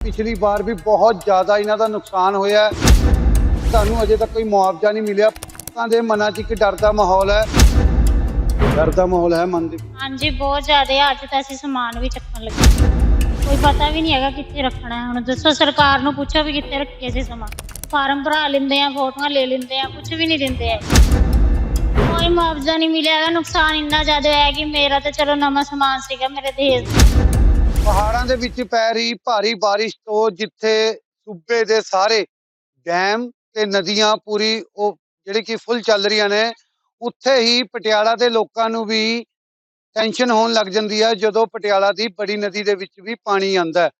ਪਿਛਲੀ ਵਾਰ ਵੀ ਬਹੁਤ ਜ਼ਿਆਦਾ ਇਹਨਾਂ ਦਾ ਨੁਕਸਾਨ ਹੋਇਆ ਸਾਨੂੰ ਅਜੇ ਤੱਕ ਕੋਈ ਮੁਆਵਜ਼ਾ ਨਹੀਂ ਮਿਲਿਆ। ਲੋਕਾਂ ਦੇ ਮਨਾਂ 'ਚ ਇੱਕ ਡਰ ਦਾ ਮਾਹੌਲ ਹੈ। ਡਰ ਦਾ ਮਾਹੌਲ ਹੈ ਮਨ ਦੇ ਹਾਂਜੀ, ਬਹੁਤ ਜ਼ਿਆਦਾ ਅੱਜ ਤਾਂ ਅਸੀਂ ਸਮਾਨ ਵੀ ਚੱਕਣ ਲੱਗੇ ਕੋਈ ਪਤਾ ਵੀ ਨਹੀਂ ਹੈਗਾ ਕਿੱਥੇ ਰੱਖਣਾ ਹੈ। ਹੁਣ ਦੱਸੋ, ਸਰਕਾਰ ਨੂੰ ਪੁੱਛੋ ਵੀ ਕਿੱਥੇ ਰੱਖੀਏ ਅਸੀਂ ਸਮਾਨ। ਫਾਰਮ ਭਰਾ ਲੈਂਦੇ ਆ, ਫੋਟੋਆਂ ਲੈ ਲੈਂਦੇ ਆ ਕੁਝ ਵੀ ਨਹੀਂ ਦਿੰਦੇ ਹੈ ਕੋਈ ਮੁਆਵਜ਼ਾ ਨਹੀਂ ਮਿਲਿਆ ਨੁਕਸਾਨ ਇੰਨਾ ਜ਼ਿਆਦਾ ਹੋਇਆ ਕਿ ਮੇਰਾ ਤਾਂ ਚਲੋ ਨਵਾਂ ਸਮਾਨ ਸੀਗਾ, ਮੇਰੇ ਦਹੇਜ ਪਹਾੜਾਂ ਦੇ ਵਿੱਚ ਪੈ ਰਹੀ ਭਾਰੀ ਬਾਰਿਸ਼ ਤੋਂ ਜਿੱਥੇ ਸੂਬੇ ਦੇ ਸਾਰੇ ਡੈਮ ਤੇ ਨਦੀਆਂ ਪੂਰੀ ਉਹ ਜਿਹੜੀ ਕਿ ਫੁੱਲ ਚੱਲ ਰਹੀਆਂ ਨੇ, ਉੱਥੇ ਹੀ ਪਟਿਆਲਾ ਦੇ ਲੋਕਾਂ ਨੂੰ ਵੀ ਟੈਨਸ਼ਨ ਹੋਣ ਲੱਗ ਜਾਂਦੀ ਹੈ ਜਦੋਂ ਪਟਿਆਲਾ ਦੀ ਬੜੀ ਨਦੀ ਦੇ ਵਿੱਚ ਵੀ ਪਾਣੀ ਆਂਦਾ ਹੈ।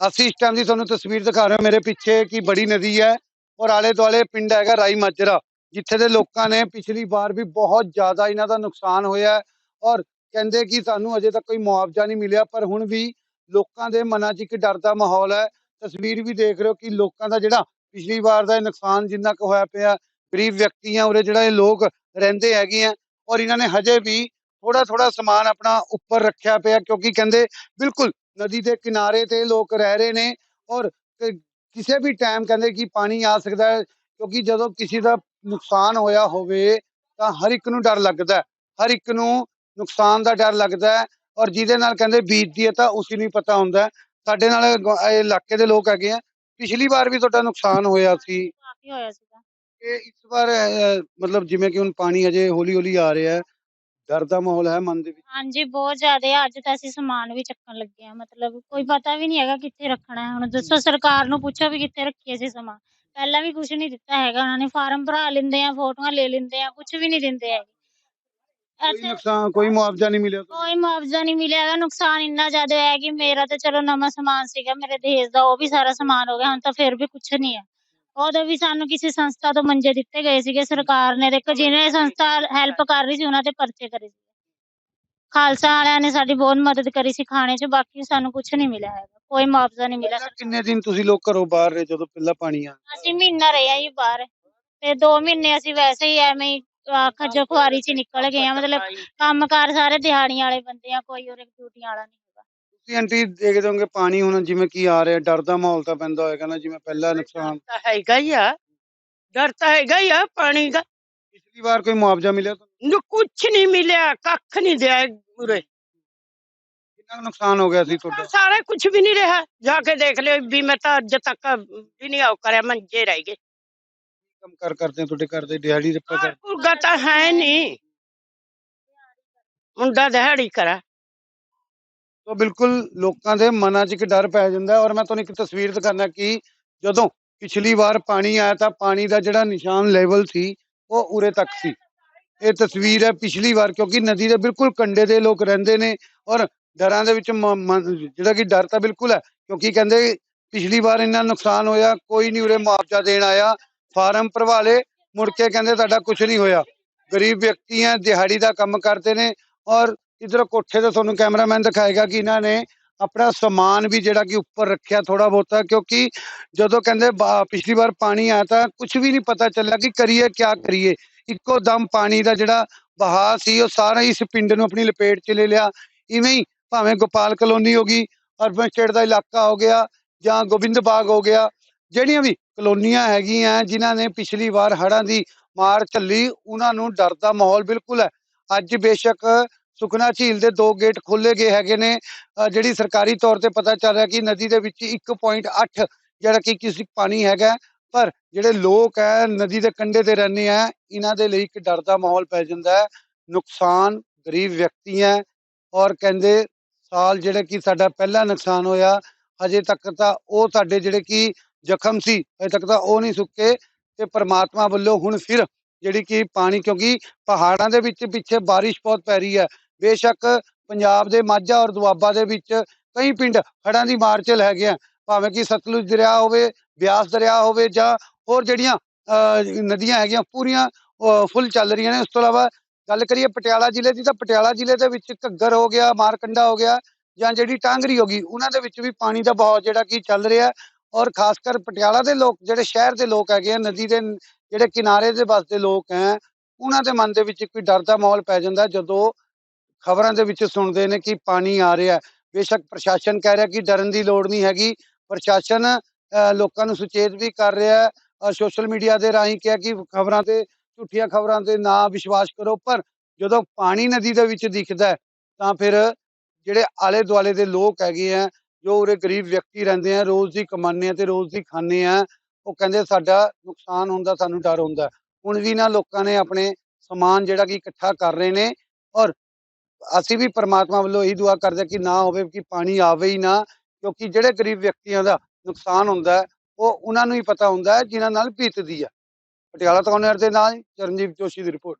ਅਸੀਂ ਇਸ ਟਾਈਮ ਦੀ ਤੁਹਾਨੂੰ ਤਸਵੀਰ ਦਿਖਾ ਰਹੇ ਹਾਂ, ਮੇਰੇ ਪਿੱਛੇ ਕਿ ਬੜੀ ਨਦੀ ਹੈ ਔਰ ਆਲੇ ਦੁਆਲੇ ਪਿੰਡ ਹੈਗਾ ਰਾਈ ਮਾਜਰਾ, ਜਿੱਥੇ ਦੇ ਲੋਕਾਂ ਨੇ ਪਿਛਲੀ ਵਾਰ ਵੀ ਬਹੁਤ ਜ਼ਿਆਦਾ ਇਹਨਾਂ ਦਾ ਨੁਕਸਾਨ ਹੋਇਆ ਔਰ ਕਹਿੰਦੇ ਕਿ ਸਾਨੂੰ ਅਜੇ ਤੱਕ ਕੋਈ ਮੁਆਵਜ਼ਾ ਨਹੀਂ ਮਿਲਿਆ, ਪਰ ਹੁਣ ਵੀ ਲੋਕਾਂ ਦੇ ਮਨਾਂ 'ਚ ਇੱਕ ਡਰ ਦਾ ਮਾਹੌਲ ਹੈ। ਤਸਵੀਰ ਵੀ ਦੇਖ ਰਹੇ ਹੋ ਕਿ ਲੋਕਾਂ ਦਾ ਜਿਹੜਾ ਪਿਛਲੀ ਵਾਰ ਦਾ ਇਹ ਨੁਕਸਾਨ ਜਿੰਨਾ ਕੁ ਹੋਇਆ ਪਿਆ, ਗਰੀਬ ਵਿਅਕਤੀਆਂ ਉਰੇ ਜਿਹੜਾ ਇਹ ਲੋਕ ਰਹਿੰਦੇ ਹੈਗੇ ਆ ਔਰ ਇਹਨਾਂ ਨੇ ਹਜੇ ਵੀ ਥੋੜਾ ਥੋੜਾ ਸਮਾਨ ਆਪਣਾ ਉੱਪਰ ਰੱਖਿਆ ਪਿਆ ਕਿਉਂਕਿ ਕਹਿੰਦੇ ਬਿਲਕੁਲ ਨਦੀ ਦੇ ਕਿਨਾਰੇ ਤੇ ਲੋਕ ਰਹਿ ਰਹੇ ਨੇ ਔਰ ਕਿਸੇ ਵੀ ਟਾਈਮ ਕਹਿੰਦੇ ਕਿ ਪਾਣੀ ਆ ਸਕਦਾ ਹੈ ਕਿਉਂਕਿ ਜਦੋਂ ਕਿਸੇ ਦਾ ਨੁਕਸਾਨ ਹੋਇਆ ਹੋਵੇ ਤਾਂ ਹਰ ਇੱਕ ਨੂੰ ਡਰ ਲੱਗਦਾ ਹਰ ਇੱਕ ਨੂੰ ਨੁਕਸਾਨ ਦਾ ਡਰ ਲੱਗਦਾ ਹੈ ਔਰ ਜਿਹਦੇ ਨਾਲ ਕਹਿੰਦੇ ਬੀਤਦੀ ਹੈ ਤਾਂ ਉਸੇ ਨੂੰ ਹੀ ਪਤਾ ਹੁੰਦਾ ਸਾਡੇ ਨਾਲ ਗ- ਇਹ ਇਲਾਕੇ ਦੇ ਲੋਕ ਹੈਗੇ ਆ। ਪਿਛਲੀ ਵਾਰ ਵੀ ਤੁਹਾਡਾ ਨੁਕਸਾਨ ਹੋਇਆ ਸੀ। ਕਾਫੀ ਹੋਇਆ ਸੀਗਾ। ਤੇ ਇਸ ਵਾਰ ਅਹ, ਮਤਲਬ ਜਿਵੇਂ ਕਿ ਹੁਣ ਪਾਣੀ ਹਜੇ ਹੌਲੀ ਹੌਲੀ ਆ ਰਿਹਾ ਹੈ। ਡਰ ਦਾ ਮਾਹੌਲ ਹੈ ਮਨ ਦੇ ਵਿੱਚ? ਹਾਂਜੀ ਬਹੁਤ ਜ਼ਿਆਦਾ। ਅੱਜ ਤਾਂ ਅਸੀਂ ਸਮਾਨ ਵੀ ਚੱਕਣ ਲੱਗੇ ਆ ਮਤਲਬ ਕੋਈ ਪਤਾ ਵੀ ਨਹੀਂ ਹੈਗਾ ਕਿੱਥੇ ਰੱਖਣਾ ਹੈ। ਹੁਣ ਦੱਸੋ ਸਰਕਾਰ ਨੂੰ ਪੁੱਛੋ ਵੀ ਕਿੱਥੇ ਰੱਖੀਏ ਅਸੀਂ ਸਮਾਨ। ਪਹਿਲਾਂ ਵੀ ਕੁਝ ਨਹੀਂ ਦਿੱਤਾ ਹੈਗਾ। ਉਹਨਾਂ ਨੇ ਫਾਰਮ ਭਰਾ ਲੈਂਦੇ ਆ ਫੋਟੋਆਂ ਲੈ ਲੈਂਦੇ ਆ ਕੁਝ ਵੀ ਨਹੀਂ ਦਿੰਦੇ ਹੈਗੇ। ਕੋਈ ਨੁਕਸਾਨ ਕੋਈ ਮੁਆਵਜ਼ਾ ਨਹੀਂ ਮਿਲਿਆ ਤੁਹਾਨੂੰ? ਕੋਈ ਮੁਆਵਜ਼ਾ ਨਹੀਂ ਮਿਲਿਆ ਹੈਗਾ ਨੁਕਸਾਨ ਇੰਨਾ ਜ਼ਿਆਦਾ ਹੋਇਆ ਕਿ ਮੇਰਾ ਤਾਂ ਚਲੋ ਨਵਾਂ ਸਮਾਨ ਸੀਗਾ ਮੇਰੇ ਦਹੇਜ ਦਾ ਉਹ ਵੀ ਸਾਰਾ ਸਮਾਨ ਹੋ ਗਿਆ ਹੁਣ ਤਾਂ ਫਿਰ ਵੀ ਕੁਝ ਨਹੀਂ ਹੈ। ਉਦੋਂ ਵੀ ਸਾਨੂੰ ਕਿਸੇ ਸੰਸਥਾ ਤੋਂ ਮੰਜੇ ਦਿੱਤੇ ਗਏ ਸੀਗੇ ਸਰਕਾਰ ਨੇ ਦੇਖੋ ਜਿਹਨੇ ਸੰਸਥਾ ਹੈਲਪ ਕਰ ਰਹੀ ਸੀ ਉਹਨਾਂ ਤੇ ਪਰਚੇ ਕਰੇ ਸੀ ਖਾਲਸਾ ਵਾਲਿਆਂ ਨੇ ਸਾਡੀ ਬਹੁਤ ਮਦਦ ਕਰੀ ਸੀ ਖਾਣੇ 'ਚ ਬਾਕੀ ਸਾਨੂੰ ਕੁਝ ਨਹੀਂ ਮਿਲਿਆ ਹੈਗਾ ਕੋਈ ਮੁਆਵਜ਼ਾ ਨਹੀਂ ਮਿਲਿਆ ਕਿੰਨੇ ਦਿਨ ਤੁਸੀਂ ਲੋਕ ਘਰੋਂ ਬਾਹਰ ਰਹੇ ਜਦੋਂ ਪਹਿਲਾਂ ਪਾਣੀ ਆ ਅਸੀਂ ਮਹੀਨਾ ਰਹੇ ਆ ਜੀ ਬਾਹਰ ਤੇ 2 ਮਹੀਨੇ ਅਸੀਂ ਵੈਸੇ ਹੀ ਐਵੇਂ ਹੀ ਖੱਜੋ ਖੁਆਰੀ 'ਚ ਹੀ ਨਿਕਲ ਗਏ ਆ ਮਤਲਬ ਕੰਮਕਾਰ ਸਾਰੇ ਦਿਹਾੜੀਆਂ ਵਾਲੇ ਬੰਦੇ ਆ ਕੋਈ ਉਰੇ ਡਿਊਟੀਆਂ ਵਾਲਾ ਨਹੀਂ ਹੈਗਾ। ਤੁਸੀਂ ਆਂਟੀ ਦੇਖਦੇ ਹੋਗੇ ਪਾਣੀ ਹੁਣ ਜਿਵੇਂ ਕੀ ਆ ਰਿਹਾ ਡਰ ਦਾ ਮਾਹੌਲ ਤਾਂ ਪੈਂਦਾ ਹੋਏਗਾ ਨਾ ਜਿਵੇਂ ਪਹਿਲਾਂ ਨੁਕਸਾਨ। ਤਾਂ ਹੈਗਾ ਹੀ ਆ ਡਰ ਤਾਂ ਹੈਗਾ ਹੀ ਆ ਪਾਣੀ ਦਾ। ਪਿਛਲੀ ਵਾਰ ਕੋਈ ਮੁਆਵਜ਼ਾ ਮਿਲਿਆ ਤੁਹਾਨੂੰ? ਨੂੰ ਕੁਛ ਨਹੀਂ ਮਿਲਿਆ ਕੱਖ ਨਹੀਂ ਦਿਆ ਉਰੇ। ਕਿੰਨਾ ਕੁ ਨੁਕਸਾਨ ਹੋ ਗਿਆ ਸੀ ਤੁਹਾਡਾ? ਸਾਰੇ ਕੁਝ ਵੀ ਨਹੀਂ ਰਿਹਾ। ਜਾ ਕੇ ਦੇਖ ਲਿਓ ਵੀ ਮੈਂ ਤਾਂ ਅੱਜ ਤੱਕ ਵੀ ਨਹੀਂ ਆਉ ਕਰਿਆ ਮੰਜੇ ਰਹਿ ਗਏ। ਕੰਮ ਕਰ ਕਰਦੇ ਤੁਹਾਡੇ ਘਰ ਦੇ ਦਿਹਾੜੀ ਰੱਪਾ ਕਰ ਕੁਰਗਾ ਤਾਂ ਹੈ ਨਹੀਂ ਮੁੰਡਾ ਦਿਹਾੜੀ ਕਰਾ। ਤਾਂ ਬਿਲਕੁਲ ਲੋਕਾਂ ਦੇ ਮਨਾਂ 'ਚ ਇੱਕ ਡਰ ਪੈ ਜਾਂਦਾ ਹੈ ਔਰ ਮੈਂ ਤੁਹਾਨੂੰ ਇੱਕ ਤਸਵੀਰ ਦਿਖਾਣਾ ਕਿ ਜਦੋਂ ਪਿਛਲੀ ਵਾਰ ਪਾਣੀ ਆਇਆ ਤਾਂ ਪਾਣੀ ਦਾ ਜਿਹੜਾ ਨਿਸ਼ਾਨ ਲੈਵਲ ਸੀ ਉਹ ਉਰੇ ਤੱਕ ਸੀ। ਇਹ ਤਸਵੀਰ ਹੈ ਪਿਛਲੀ ਵਾਰ ਕਿਉਂਕਿ ਨਦੀ ਦੇ ਬਿਲਕੁਲ ਕੰਢੇ ਦੇ ਲੋਕ ਰਹਿੰਦੇ ਨੇ ਔਰ ਡਰਾਂ ਦੇ ਵਿੱਚ ਮ- ਜਿਹੜਾ ਕਿ ਡਰ ਤਾਂ ਬਿਲਕੁਲ ਹੈ ਕਿਉਂਕਿ ਕਹਿੰਦੇ ਪਿਛਲੀ ਵਾਰ ਇੰਨਾ ਨੁਕਸਾਨ ਹੋਇਆ ਕੋਈ ਨਹੀਂ ਉਰੇ ਮੁਆਵਜ਼ਾ ਦੇਣ ਆਇਆ। ਫਾਰਮ ਭਰਵਾ ਲਏ, ਮੁੜ ਕੇ ਕਹਿੰਦੇ ਤੁਹਾਡਾ ਕੁਝ ਨਹੀਂ ਹੋਇਆ। ਗਰੀਬ ਵਿਅਕਤੀ ਹੈ ਦਿਹਾੜੀ ਦਾ ਕੰਮ ਕਰਦੇ ਨੇ ਔਰ ਇਧਰ ਕੋਠੇ ਤੇ ਤੁਹਾਨੂੰ ਕੈਮਰਾਮੈਨ ਦਿਖਾਏਗਾ ਕਿ ਇਹਨਾਂ ਨੇ ਆਪਣਾ ਸਮਾਨ ਵੀ ਜਿਹੜਾ ਕਿ ਉੱਪਰ ਰੱਖਿਆ ਥੋੜਾ ਬਹੁਤਾ, ਕਿਉਂਕਿ ਜਦੋਂ ਕਹਿੰਦੇ ਪਿਛਲੀ ਵਾਰ ਪਾਣੀ ਆਇਆ ਤਾਂ ਕੁਝ ਵੀ ਨਹੀਂ ਪਤਾ ਚੱਲਿਆ ਕਿ ਕਰੀਏ, ਕਿਆ ਕਰੀਏ। ਇੱਕੋ ਦਮ ਪਾਣੀ ਦਾ ਜਿਹੜਾ ਵਹਾਅ ਸੀ, ਉਹ ਸਾਰਾ ਹੀ ਇਸ ਪਿੰਡ ਨੂੰ ਆਪਣੀ ਲਪੇਟ 'ਚ ਲੈ ਲਿਆ। ਇਵੇਂ ਹੀ ਭਾਵੇਂ ਗੋਪਾਲ ਕਲੋਨੀ ਹੋ ਗਈ, ਅਰਬਨ ਸਟੇਟ ਦਾ ਇਲਾਕਾ ਹੋ ਗਿਆ ਜਾਂ ਗੋਬਿੰਦ ਬਾਗ ਹੋ ਗਿਆ ਜਿਹੜੀਆਂ ਵੀ ਕਲੋਨੀਆਂ ਹੈਗੀਆਂ, ਜਿਨ੍ਹਾਂ ਨੇ ਪਿਛਲੀ ਵਾਰ ਹੜ੍ਹਾਂ ਦੀ ਮਾਰ ਝੱਲੀ, ਉਹਨਾਂ ਨੂੰ ਡਰ ਦਾ ਮਾਹੌਲ ਬਿਲਕੁਲ ਹੈ। ਅੱਜ ਬੇਸ਼ੱਕ ਸੁਖਨਾ ਝੀਲ ਦੇ ਦੋ ਗੇਟ ਖੋਲੇ ਗਏ ਹੈਗੇ ਨੇ। ਜਿਹੜੀ ਸਰਕਾਰੀ ਤੌਰ ਤੇ ਪਤਾ ਚੱਲ ਰਿਹਾ ਕਿ ਨਦੀ ਦੇ ਵਿੱਚ 1.8 ਜਿਹੜਾ ਕਿ ਕਿਸੇ ਪਾਣੀ ਹੈਗਾ, ਪਰ ਜਿਹੜੇ ਲੋਕ ਹੈ ਨਦੀ ਦੇ ਕੰਢੇ ਤੇ ਰਹਿੰਦੇ ਆ ਇਹਨਾਂ ਦੇ ਲਈ ਇੱਕ ਡਰ ਦਾ ਮਾਹੌਲ ਪੈ ਜਾਂਦਾ ਹੈ। ਨੁਕਸਾਨ ਗਰੀਬ ਵਿਅਕਤੀ ਹੈ ਔਰ ਕਹਿੰਦੇ ਸਾਲ ਜਿਹੜਾ ਕਿ ਸਾਡਾ ਪਹਿਲਾ ਨੁਕਸਾਨ ਹੋਇਆ ਅਜੇ ਤੱਕ ਤਾਂ ਉਹ ਸਾਡੇ ਜਿਹੜੇ ਕਿ ਜ਼ਖਮ ਸੀ। ਅਜੇ ਤੱਕ ਤਾਂ ਉਹ ਨਹੀਂ ਸੁੱਕੇ ਤੇ ਪ੍ਰਮਾਤਮਾ ਵੱਲੋਂ ਹੁਣ ਫਿਰ ਜਿਹੜੀ ਕਿ ਪਾਣੀ ਕਿਉਂਕਿ ਪਹਾੜਾਂ ਦੇ ਵਿੱਚ ਪਿੱਛੇ ਬਾਰਿਸ਼ ਬਹੁਤ ਪੈ ਰਹੀ ਹੈ। ਬੇਸ਼ੱਕ ਪੰਜਾਬ ਦੇ ਮਾਝਾ ਔਰ ਦੁਆਬਾ ਦੇ ਵਿੱਚ ਕਈ ਪਿੰਡ ਹੜ੍ਹਾਂ ਦੀ ਮਾਰ ਝੱਲ ਹੈਗੇ ਆ। ਭਾਵੇਂ ਕਿ ਸਤਲੁਜ ਦਰਿਆ ਹੋਵੇ ਬਿਆਸ ਦਰਿਆ ਹੋਵੇ ਜਾਂ ਹੋਰ ਜਿਹੜੀਆਂ ਅਹ, ਨਦੀਆਂ ਹੈਗੀਆਂ ਪੂਰੀਆਂ ਫੁੱਲ ਚੱਲ ਰਹੀਆਂ ਨੇ। ਉਸ ਤੋਂ ਇਲਾਵਾ ਗੱਲ ਕਰੀਏ ਪਟਿਆਲਾ ਜ਼ਿਲ੍ਹੇ ਦੀ ਤਾਂ ਪਟਿਆਲਾ ਜ਼ਿਲ੍ਹੇ ਦੇ ਵਿੱਚ ਘੱਗਰ ਹੋ ਗਿਆ ਮਾਰਕੰਡਾ ਹੋ ਗਿਆ ਜਾਂ ਜਿਹੜੀ ਟਾਂਗਰੀ ਹੋ ਗਈ ਉਹਨਾਂ ਦੇ ਵਿੱਚ ਵੀ ਪਾਣੀ ਦਾ ਬਹੁਤ ਜਿਹੜਾ ਕਿ ਚੱਲ ਰਿਹਾ। ਔਰ ਖਾਸ ਕਰ ਪਟਿਆਲਾ ਦੇ ਲੋਕ ਜਿਹੜੇ ਸ਼ਹਿਰ ਦੇ ਲੋਕ ਹੈਗੇ ਆ ਨਦੀ ਦੇ ਜਿਹੜੇ ਕਿਨਾਰੇ ਦੇ ਬਸਦੇ ਲੋਕ ਹੈ ਉਹਨਾਂ ਦੇ ਮਨ ਦੇ ਵਿੱਚ ਕੋਈ ਡਰ ਦਾ ਮਾਹੌਲ ਪੈ ਜਾਂਦਾ ਜਦੋਂ ਖਬਰਾਂ ਦੇ ਵਿੱਚ ਸੁਣਦੇ ਨੇ ਕਿ ਪਾਣੀ ਆ ਰਿਹਾ ਬੇਸ਼ੱਕ ਪ੍ਰਸ਼ਾਸਨ ਕਹਿ ਰਿਹਾ ਕਿ ਡਰਨ ਦੀ ਲੋੜ ਨਹੀਂ ਹੈਗੀ। ਪ੍ਰਸ਼ਾਸਨ ਅ, ਲੋਕਾਂ ਨੂੰ ਸੁਚੇਤ ਵੀ ਕਰ ਰਿਹਾ ਹੈ ਸੋਸ਼ਲ ਮੀਡੀਆ ਦੇ ਰਾਹੀਂ ਕਿਹਾ ਕਿ ਖਬਰਾਂ ਤੇ ਝੂਠੀਆਂ ਖਬਰਾਂ ਤੇ ਨਾ ਵਿਸ਼ਵਾਸ ਕਰੋ ਪਰ ਜਦੋਂ ਪਾਣੀ ਨਦੀ ਦੇ ਵਿੱਚ ਦਿਖਦਾ ਤਾਂ ਫਿਰ ਜਿਹੜੇ ਆਲੇ ਦੁਆਲੇ ਦੇ ਲੋਕ ਹੈਗੇ ਆ ਜੋ ਉਰੇ ਗਰੀਬ ਵਿਅਕਤੀ ਰਹਿੰਦੇ ਆ ਰੋਜ਼ ਦੀ ਕਮਾਉਂਦੇ ਆ ਤੇ ਰੋਜ਼ ਦੀ ਖਾਂਦੇ ਆ ਉਹ ਕਹਿੰਦੇ ਸਾਡਾ ਨੁਕਸਾਨ ਹੁੰਦਾ ਸਾਨੂੰ ਡਰ ਹੁੰਦਾ। ਹੁਣ ਵੀ ਨਾ ਲੋਕਾਂ ਨੇ ਆਪਣੇ ਸਮਾਨ ਜਿਹੜਾ ਕਿ ਇਕੱਠਾ ਕਰ ਰਹੇ ਨੇ ਔਰ ਅਸੀਂ ਵੀ ਪਰਮਾਤਮਾ ਵੱਲੋਂ ਇਹੀ ਦੁਆ ਕਰਦੇ ਹਾਂ ਕਿ ਨਾ ਹੋਵੇ ਕਿ ਪਾਣੀ ਆਵੇ ਹੀ ਨਾ ਕਿਉਂਕਿ ਜਿਹੜੇ ਗਰੀਬ ਵਿਅਕਤੀਆਂ ਦਾ ਨੁਕਸਾਨ ਹੁੰਦਾ ਹੈ, ਉਹ ਉਹਨਾਂ ਨੂੰ ਹੀ ਪਤਾ ਹੁੰਦਾ ਹੈ ਜਿਨ੍ਹਾਂ ਨਾਲ ਬੀਤਦੀ ਹੈ ਪਟਿਆਲਾ ਤੋਂ ਨਰ ਦੇ ਨਾਲ ਚਰਨਜੀਤ ਜੋਸ਼ੀ ਦੀ ਰਿਪੋਰਟ।